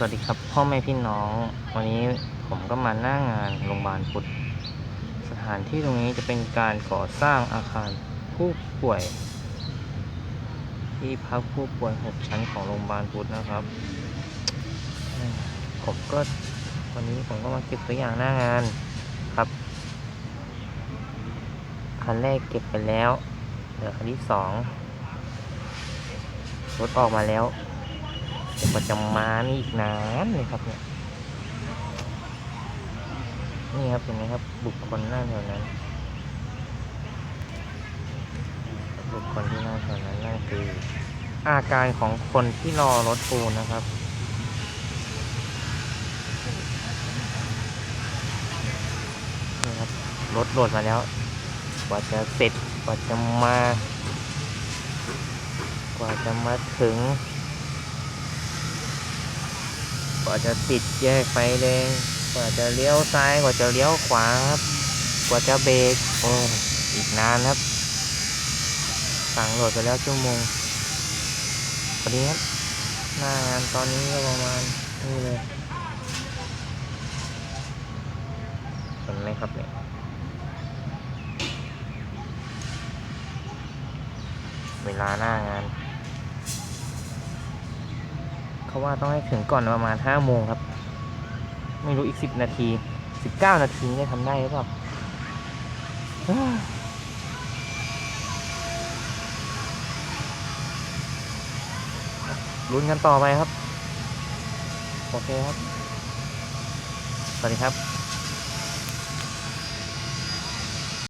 สวัสดีครับพ่อแม่พี่น้อง วันนี้ผมก็มาหน้างานโรงพยาบาลพุทธสถานที่ตรงนี้จะเป็นการก่อสร้างอาคารผู้ป่วย ที่พักผู้ป่วยหกชั้นของโรงพยาบาลพุทธนะครับ ผมก็วันนี้ผมก็มาเก็บตัวอย่างหน้างานครับคันแรกเก็บไปแล้วเหลือคันที่สองรถออกมาแล้ว เดี๋ยวมันจะมานี่อีกนานเลยครับเนี่ย นี่ครับเห็นไหมครับ บุคคลนั่งแถวนั้น บุคคลที่นั่งแถวนั้นนั่นคือ อาการของคนที่รอรถปูนนะครับนี่ครับ รถโหลดมาแล้ว กว่าจะเสร็จ กว่าจะมา กว่าจะมาถึง กว่าจะติดแยกไฟแดงกว่าจะเลี้ยวซ้ายกว่าจะเลี้ยวขวาครับกว่าจะเบรกโอ้อีกนานครับ สั่งโหลดไปแล้วชั่วโมงพอดีครับหน้างานตอนนี้ก็ประมาณนี่เลยเห็นไหมครับเนี่ยเวลาหน้างาน ราะว่าต้องให้ถึงก่อนประมาณห้าโมงครับ ไม่รู้อีกสิบนาทีสิบเก้านาทีได้ทำได้หรือเปล่าลุ้นกันต่อไปครับ โอเคครับ สวัสดีครับ